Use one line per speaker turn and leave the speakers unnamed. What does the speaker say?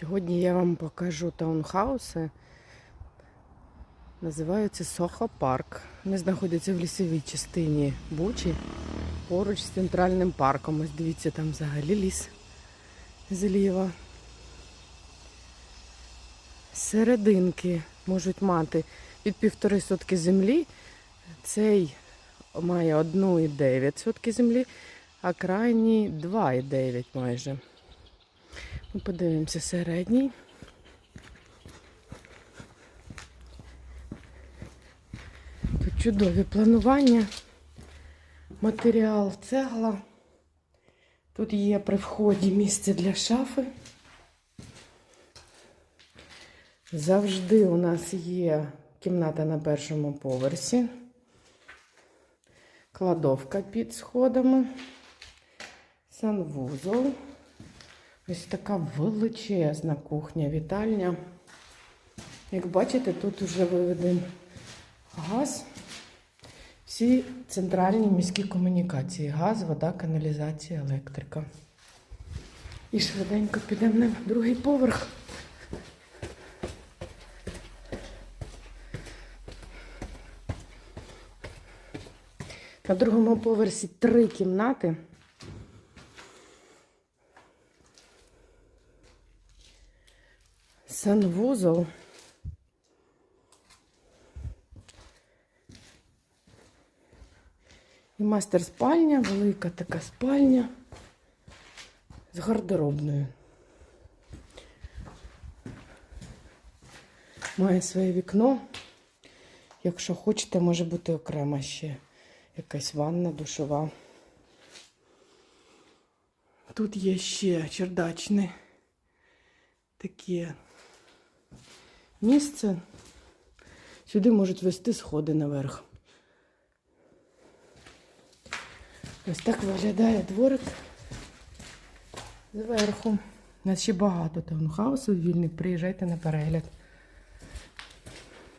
Сьогодні я вам покажу таунхауси. Називаються Сохо Парк. Вони знаходяться в лісовій частині Бучі, поруч з центральним парком. Ось дивіться, там взагалі ліс зліва. Серединки можуть мати від півтори сотки землі. Цей має 1,9 сотки землі, а крайній 2,9 майже. Ми подивимося середній. Тут чудові планування. Матеріал цегла. Тут є при вході місце для шафи. Завжди у нас є кімната на першому поверсі, кладовка під сходами, санвузол. Ось така величезна кухня-вітальня. Як бачите, тут вже виведений газ. Всі центральні міські комунікації. Газ, вода, каналізація, електрика. І швиденько підемо на другий поверх. На другому поверсі три кімнати. Санвузол. І мастер спальня, велика така спальня з гардеробною. Має своє вікно. Якщо хочете, може бути окрема ще якась ванна душова. Тут є ще чердачне таке місце. Сюди можуть вести сходи наверх. Ось так виглядає дворик зверху. У нас ще багато таунхаусів вільних. Приїжджайте на перегляд.